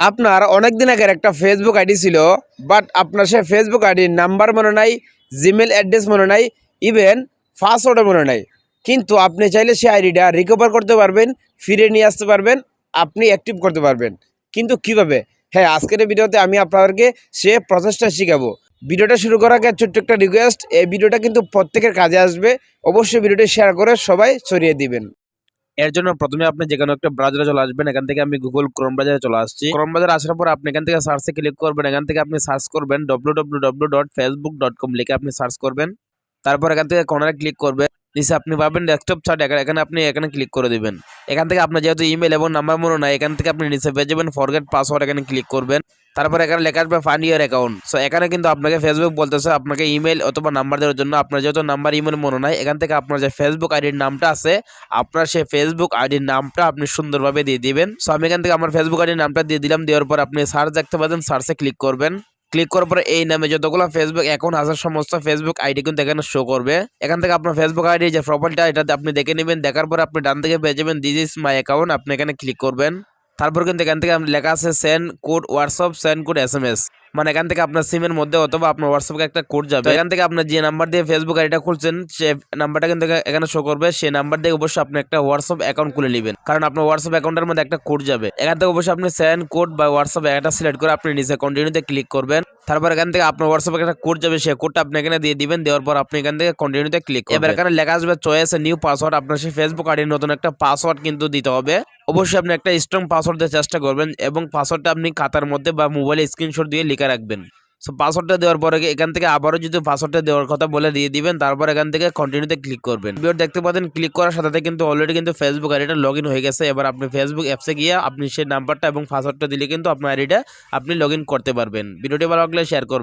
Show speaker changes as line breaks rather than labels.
আপনার অনেক দিন আগের একটা ফেসবুক আইডি ছিল বাট আপনার সে ফেসবুক আইডির নাম্বার মনে নাই জিমেল অ্যাড্রেস মনে নাই ইভেন পাসওয়ার্ডও মনে নাই। কিন্তু আপনি চাইলে সেই আইডিটা রিকভার করতে পারবেন, ফিরে নিয়ে আসতে পারবেন, আপনি অ্যাক্টিভ করতে পারবেন। কিন্তু কীভাবে? হ্যাঁ আজকের ভিডিওতে আমি আপনাদেরকে সে প্রসেসটা শিখাবো। ভিডিওটা শুরু করার আগে ছোট্ট একটা রিকোয়েস্ট এই ভিডিওটা কিন্তু প্রত্যেকের কাজে আসবে। অবশ্যই ভিডিওটি শেয়ার করে সবাই ছড়িয়ে দিবেন।
এর জন্য প্রথমে আপনি যে কোনো একটা ব্রাউজারে চলে আসবেন, এখান থেকে আমি গুগল ক্রোম ব্রাউজারে চলে আসছি। ক্রোম ব্রাউজারে আসার পর আপনি এখান থেকে সার্চে ক্লিক করবেন, এখান থেকে আপনি সার্চ করবেন W dot Facebook dot com লিখে আপনি সার্চ করবেন। তারপর এখান থেকে কর্নারে ক্লিক করবেন। নিচে আপনি পাবেন ডেস্কটপ চার্ট এখানে আপনি এখানে ক্লিক করে দেবেন। এখান থেকে আপনার যেহেতু ইমেল এবং নাম্বার মনে নাই, এখান থেকে আপনি নিচে পেয়ে যাবেন ফরগেট পাসওয়ার্ড এখানে ক্লিক করবেন। তারপর এখানে লেখা আসবে ফান্ড ইয়ার অ্যাকাউন্ট সো এখানে কিন্তু আপনাকে ফেসবুক বলতেছে, আপনাকে ইমেল অথবা নাম্বার দেওয়ার জন্য আপনার যেহেতু নাম্বার ইমেল মনে নাই, এখান থেকে আপনার যে ফেসবুক আইডির নামটা আছে, আপনার সেই ফেসবুক আইডির নামটা আপনি সুন্দরভাবে দিয়ে দিবেন। সো আমি এখান থেকে আমার ফেসবুক আইডির নামটা দিয়ে দিলাম, দেওয়ার পর আপনি সার্চ দেখতে পাবেন সার্চে ক্লিক করবেন। ক্লিক করার পরে এই নামে যতগুলো ফেসবুক অ্যাকাউন্ট আসার সমস্ত ফেসবুক আইডি কিন্তু এখানে শো করবে। এখান থেকে আপনার ফেসবুক আইডি যে প্রোফাইলটা এটাতে আপনি দেখে নেবেন। দেখার পরে আপনি ডান থেকে পেয়ে যাবেন দিস ইজ মাই অ্যাকাউন্ট আপনি এখানে ক্লিক করবেন। তারপর কিন্তু এখান থেকে আপনি লেখা আছে send code WhatsApp send code S M S মানে এখান থেকে আপনার সিমের মধ্যে অথবা আপনার হোয়াটসঅ্যাপে একটা কোড যাবে। এখান থেকে আপনার যে নাম্বার দিয়ে ফেসবুক আইডিটা খুলছেন সে নাম্বারটা কিন্তু এখানে শো করবে। সেই নাম্বার দিয়ে অবশ্যই আপনি একটা হোয়াটসঅ্যাপ অ্যাকাউন্ট খুলে নেবেন। কারণ আপনার হোয়াটসঅ্যাপ অ্যাকাউন্টের মধ্যে একটা কোড যাবে। এখান থেকে অবশ্যই আপনি সেন্ড কোড বা হোয়াটসঅ্যাপ একটা সিলেক্ট করে আপনি নিচে কন্টিনিউতে ক্লিক করবেন। তারপর এখান থেকে আপনার হোয়াটসঅ্যাপে একটা কোড যাবে সেই কোডটা আপনি এখানে দিয়ে দিবেন। দেওয়ার পর আপনি এখান থেকে কন্টিনিউতে ক্লিক এবার এখানে লেখা আসবে চয়েস নিউ পাসওয়ার্ড আপনার সেই ফেসবুক আইডির নতুন একটা পাসওয়ার্ড কিন্তু দিতে হবে। অবশ্যই আপনি একটা স্ট্রং পাসওয়ার্ড দিয়ে চেষ্টা করবেন এবং পাসওয়ার্ডটা আপনি খাতার মধ্যে বা মোবাইলে স্ক্রিনশট দিয়ে লিখে রাখবেন। সো পাসওয়ার্ডটা দেওয়ার পরে এখান থেকে আবারও যদি পাসওয়ার্ডটা দেওয়ার কথা বলে দিয়ে দিবেন, তারপর এখান থেকে কন্টিনিউতে ক্লিক করবেন। ভিডিও দেখতে পাচ্ছেন ক্লিক করার সাথে কিন্তু অলরেডি কিন্তু ফেসবুক আইডিটা লগ হয়ে গেছে। এবার আপনি ফেসবুক অ্যাপসে গিয়ে আপনি সেই নাম্বারটা এবং পাসওয়ার্ডটা দিলে কিন্তু আপনার আইডিটা আপনি লগ করতে পারবেন। ভিডিওটি ভালো লাগলে শেয়ার করবেন।